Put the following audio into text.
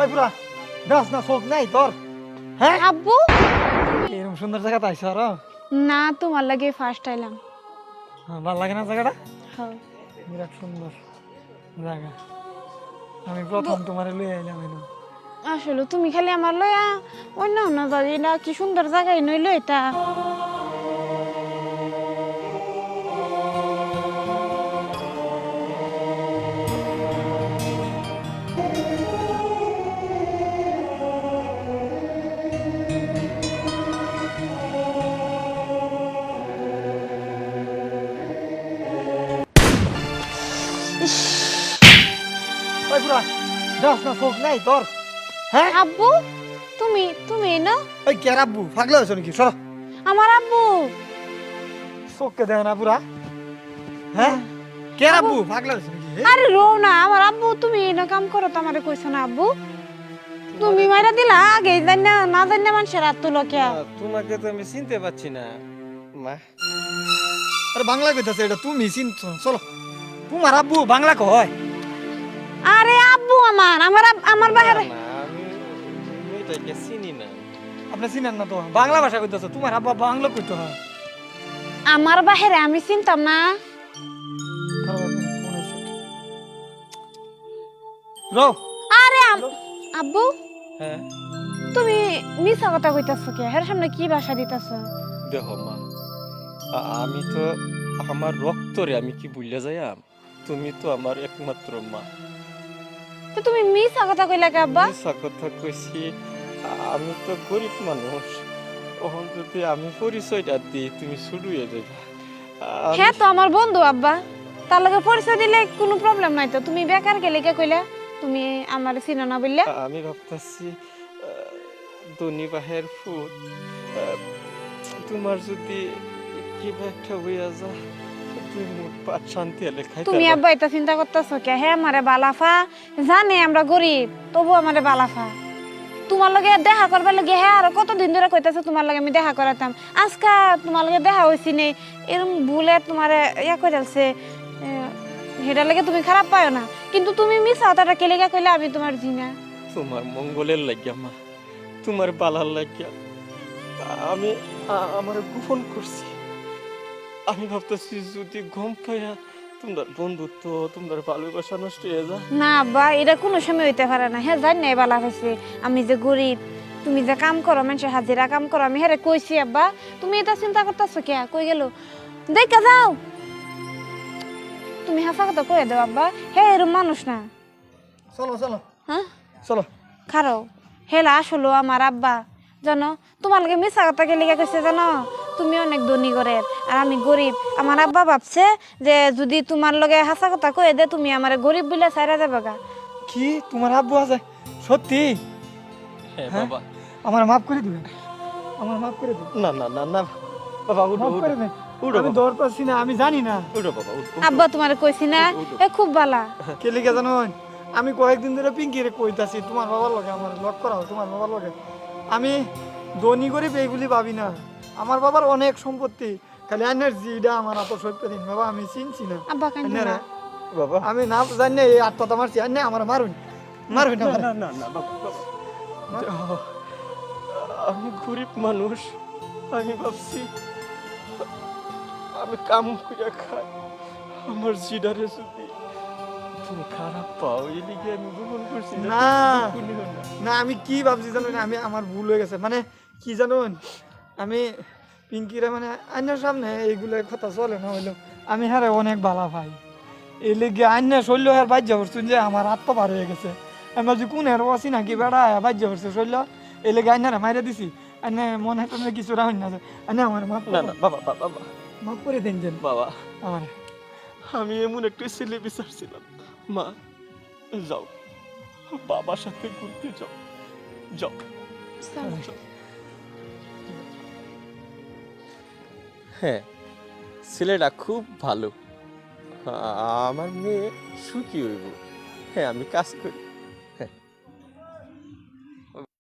ওই পুরা দাস না চোখ নাই তোর? হ্যাঁ? আব্বু? এরকম সুন্দর জায়গা আইসো আর? না তোমার লাগে ফার্স্ট আইলাম। ভালো লাগে না জায়গাটা? হ্যাঁ। বিরাট সুন্দর জায়গা। আমি প্রথম তোমারে লই আইলাম এনো আসলে তুমি খালি আমার লয়া অন্য অন্য না কি সুন্দর জায়গায় নইলো এটা। ওই পুরা দাস না চোখ নাই তোর হ্যাঁ? আব্বু তুমি তুমি না ওই কে রাব্বু পাগলা হয়েছো নাকি? সর। আমার আব্বু। চোখকে দেয় না পুরা হ্যাঁ? কে রাব্বু পাগলা হয়েছো নাকি? আরে রো না আমার আব্বু তুমি না কাম করো তো আমারে কইছো না আব্বু। তুমি মাইরা দিলা আগে জানি না না জানি না মানুষের হাত তুলো কে তোমাকে তো আমি চিনতে পারছি না। মা। আরে বাংলা কইতাছে এটা তুমি চিনছো চলো। তোমার আব্বু বাংলা কয়? আরে আব্বু আমার আমার আমার চিনি না। আপনি চিনেন না তো? বাংলা ভাষা কইতাছো তোমার আব্বা বাংলা কইতো হয়। আমার বাহিরে আমি চিনতাম না। রো আরে আব্বু হ্যাঁ। তুমি মিছা কথা কইতাছো কে? হের সামনে কি ভাষা দিতাছো? দেখো মা আমি তো আমার রক্তরে আমি কি বুঝলে যাইয়াম? তুমি তো আমার একমাত্র মা। তো তুমি মিছা কথা কইলা কে আব্বা? মিছা কথা কইছি আমি তো গরিব মানুষ। ওখান যদি আমি পরিচয়টা দিই তুমি শুরুয়ে যাবে হ্যাঁ তো আমার বন্ধু আব্বা। তার লগে পরিচয় দিলে কোনো প্রবলেম নাই তো। তুমি বেকার গেলে কে কইলা? তুমি আমার চিনো না বললে? আমি ভাবতেছি ধনী বাহের ফুট তোমার যদি কিবা একটা হইয়া যা তুমি আব্বা এটা চিন্তা করতেছো কে? হ্যাঁ আমারে বালাফা। জানে আমরা গরিব তবু আমারে বালাফা। তোমার লগে দেখা করবার লাগে হ্যাঁ আর কতদিন ধরে কইতাছে তোমার লগে আমি দেখা করাতাম? আজকা তোমার লগে দেখা হইছি নে এরকম ভুলে তোমার ইয়া করে আছে সেটার লাগে তুমি খারাপ পাও না। কিন্তু তুমি মিছা কথাটা কেলেগা কইলে আমি তোমার জিনা? তোমার মঙ্গলের লাগিয়া মা তোমার বালার লাগিয়া আমি আমার গোপন করছি। আমি ভাবতেছি যদি গম পাইয়া তোমার বন্ধুত্ব তোমার ভালোবাসা নষ্ট হয়ে যা না আব্বা এটা কোনো সময় হইতে পারে না। হ্যাঁ জানি না বালা হয়েছে আমি যে গরিব তুমি যে কাম করো মানুষের হাজিরা কাম করো আমি হ্যাঁ কইছি আব্বা। তুমি এটা চিন্তা করতেছো কে? কই গেল? দেখা যাও। তুমি হাসা কথা কয়ে দাও আব্বা। হ্যাঁ এরম মানুষ না। চলো চলো। হ্যাঁ? চলো। খারো। হেলা আসলো আমার আব্বা। জানো তোমার লগে মিশা কথা কে লিখে কইছে জানো? তুমি অনেক ধনী ঘরের আর আমি গরিব। আমার আব্বা ভাবছে যে যদি তোমার লগে হাসা কথা কয়ে দে তুমি আমার গরিব বলে সাইরা যাবে গা। কি? তোমার আব্বু আছে? সত্যি? হ্যাঁ? বাবা। আমার মাফ করে দিবেন। আমার মাফ করে দিবেন। না না না না। বাবা উঠো মাফ করে দেন উঠো আমি দৌড় পাচ্ছি না আমি জানি না। উঠো বাবা উঠো আব্বা তোমার কইছি না এ খুব বালা। কে লিখে জানো আমি কয়েকদিন ধরে পিঙ্কিরে কইতাছি তোমার বাবার লগে আমার লক করাও তোমার বাবার লগে। আমি ধনী গরিব এইগুলি ভাবি না। আমার বাবার অনেক সম্পত্তি। খালি আইনের জিডা আমার এত সভ্য দিন বাবা আমি চিনছি না আব্বা কান্দি আইনারে, না। বাবা। আমি না জানি না এই আত্মতা মারছি আইনে আমার মারুন। মারুন না না না না বাবা আমি গরিব মানুষ আমি ভাবছি আমি কাম করে খাই। আমার জিডারে যদি তুমি খারাপ পাও এই লিগে আমি গ্রহণ করছি না। না। না। আমি কি ভাবছি জানো না আমি আমার ভুল হয়ে গেছে। মানে কি জানুন আমি পিঙ্কিরা মানে আইনের সামনে এইগুলো কথা চলে না হইল আমি হ্যাঁ অনেক ভালো ভাই। এই লেগে আইনে শৈল্য হ্যাঁ বাজ্য করছুন যে আমার হাত পা পার হয়ে গেছে। আমি ভাবছি কোন হের বসি নাকি বেড়া বাজ্য করছে শৈল্য? এই লেগে আইনারা মাইরে দিছি। আইনে মনে হয় কিছু রাখুন না আইনে আমার মাফ না বাবা বাবা মাফ করে দেন যেন। বাবা। আমার। আমি এমন একটা ছেলে বিচারছিলাম। মা যাও। বাবার সাথে ঘুরতে যাও। যাও। হ্যাঁ ছেলেটা খুব ভালো। আমার মেয়ে সুখী হইব। হ্যাঁ আমি কাজ করি।